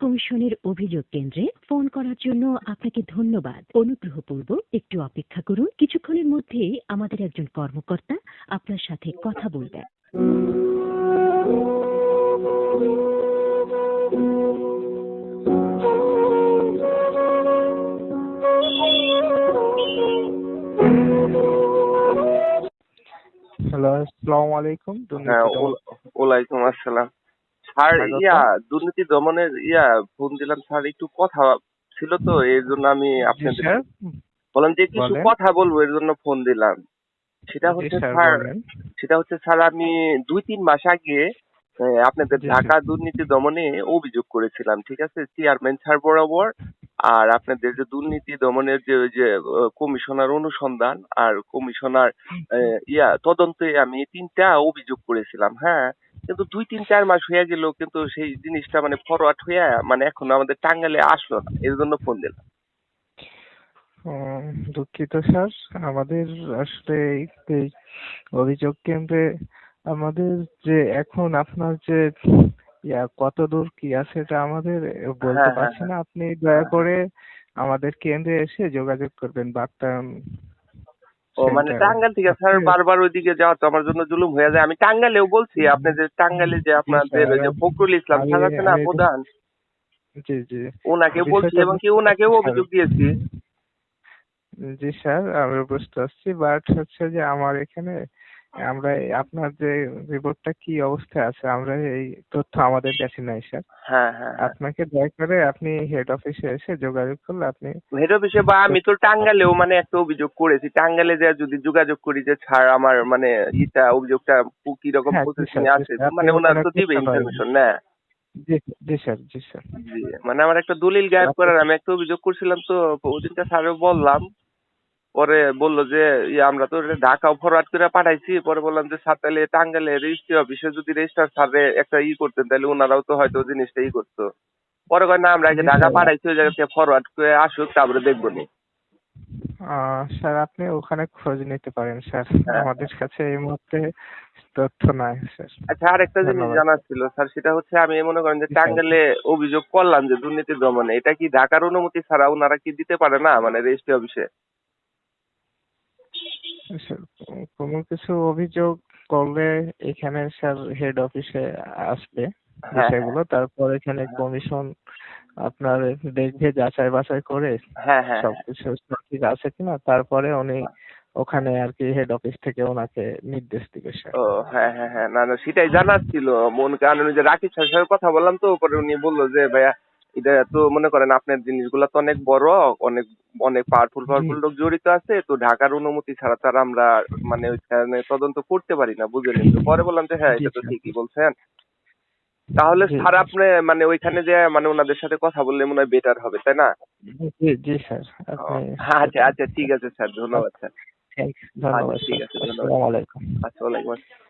কমিশনের অভিযোগ কেন্দ্রে ফোন করার জন্য আপনাকে ধন্যবাদ। অনুগ্রহপূর্বক একটু অপেক্ষা করুন। কিছুক্ষণের মধ্যেই আমাদের একজন কর্মকর্তা আপনার সাথে কথা বলবেন। হ্যালো আসসালামু আলাইকুম। হ্যাঁ ওয়ালাইকুম আসসালাম। স্যার ইয়া দুর্নীতি দমনের ইয়া ফোন দিলাম স্যার একটু কথা ছিল তো এর জন্য আমি আপনাদের বললাম যে কিছু কথা বলব এর জন্য ফোন দিলাম। সেটা হচ্ছে স্যার সেটা হচ্ছে স্যার আমি দুই তিন মাস আগে আপনাদের ঢাকা দুর্নীতি দমনে অভিযোগ করেছিলাম ঠিক আছে? চেয়ারম্যান স্যার বরাবর আর আপনাদের যে দুর্নীতি দমনের যে ওই যে কমিশনার অনুসন্ধান আর কমিশনার ইয়া তদন্তে আমি তিনটা অভিযোগ করেছিলাম হ্যাঁ? কিন্তু দুই তিন চার মাস হয়ে গেল কিন্তু সেই জিনিসটা মানে ফরওয়ার্ড হয়ে মানে এখন আমাদের টাঙ্গালে আসলো না এর জন্য ফোন দিলাম। দুঃখিত স্যার। আমাদের আসলে এই অভিযোগ কেন্দ্রে আমাদের যে এখন আপনার যে ইয়া কত দূর কি আছে এটা আমাদের বলতে হ্যাঁ, পারছি হ্যাঁ, না। আপনি দয়া করে আমাদের কেন্দ্রে এসে যোগাযোগ করবেন। বাগদান ও মানে টাঙ্গাইল থেকে স্যার বারবার ওইদিকে যাওয়া তো আমার জন্য জুলুম হয়ে যায়। আমি টাঙ্গাইলেও বলছি আপনি যে টাঙ্গাইলে যে আপনাদের ওই যে ফখরুল ইসলাম স্যার আছে না প্রধান? জি জি। ওনাকে বলছি এবং কি ওনাকেও অভিযোগ দিয়েছি। জি স্যার আমি বুঝতে পারছি। বাট হচ্ছে যে আমার এখানে আমরা আপনার যে রিপোর্টটা কি অবস্থায় আছে আমরা এই তথ্য আমাদের কাছে নাই স্যার হ্যাঁ হ্যাঁ হ্যাঁ। আপনাকে দয়া করে আপনি হেড অফিসে এসে যোগাযোগ করলে আপনি হেড অফিসে বা আমি তো টাঙ্গাইলেও মানে একটা অভিযোগ করেছি টাঙ্গাইলে যে যদি যোগাযোগ করি যে স্যার আমার মানে ইটা অভিযোগটা কি রকম হ্যাঁ, জি প্রসেসিং স্যার, আছে? জি স্যার, মানে ওনার তো দিবে। ইনফরমেশন না? জি জি স্যার জি স্যার। জি মানে আমার একটা দলিল গায়েব করার আমি একটা অভিযোগ করছিলাম তো ওদিনটা স্যারও বললাম পরে বলল যে ইয়ে আমরা তো ঢাকা ফরওয়ার্ড করে পাঠাইছি। পরে বললাম যে স্যার তাহলে টাঙ্গাইলে রেজিস্ট্রি অফিসে যদি রেজিস্ট্রার স্যারে একটা ই করতেন তাহলে ওনারাও তো হয়তো জিনিসটা ই করতো। পরে কয় না আমরা আগে ঢাকা পাঠাইছি ওই জায়গা থেকে ফরওয়ার্ড করে আসুক তারপরে দেখব নি। স্যার আপনি ওখানে খোঁজ নিতে পারেন স্যার। হ্যাঁ। আমাদের কাছে এই মুহূর্তে তথ্য নাই স্যার। আচ্ছা আর একটা জিনিস জানার ছিল স্যার সেটা হচ্ছে আমি মনে করেন যে। টাঙ্গাইলে অভিযোগ করলাম যে দুর্নীতি দমনে এটা কি ঢাকার অনুমতি ছাড়া ওনারা কি দিতে পারে না মানে রেজিস্ট্রি অফিসে স্যার কোনো কিছু অভিযোগ করলে এখানে স্যার হেড অফিসে আসবে হ্যাঁ, বিষয়গুলো তারপর এখানে কমিশন আপনার দেখবে যাচাই বাছাই করে হ্যাঁ হ্যাঁ সবকিছু ঠিক আছে কিনা তারপরে উনি ওখানে আর কি হেড অফিস থেকে ওনাকে নির্দেশ দিবে স্যার। ও হ্যাঁ হ্যাঁ হ্যাঁ না না সেটাই জানার ছিল। মন কারণ যে রাকিব স্যারের সাথে কথা বললাম তো পরে উনি বলল যে ভাইয়া এটা তো মনে করেন আপনার জিনিসগুলো তো অনেক বড় অনেক অনেক পাওয়ারফুল পাওয়ারফুল লোক জড়িত আছে তো ঢাকার অনুমতি ছাড়া তার আমরা মানে ওইখানে তদন্ত করতে পারি না বুঝলেন তো? পরে বললাম যে হ্যাঁ এটা তো ঠিকই বলছেন। তাহলে স্যার আপনি মানে ওইখানে যে মানে ওনাদের সাথে কথা বললে মনে হয় বেটার হবে তাই না? জি স্যার। আচ্ছা আচ্ছা ঠিক আছে স্যার ধন্যবাদ স্যার। ধন্যবাদ আচ্ছা, ঠিক আছে, ধন্যবাদ। আসসালামু আলাইকুম। আচ্ছা ওয়ালাইকুম আসসালাম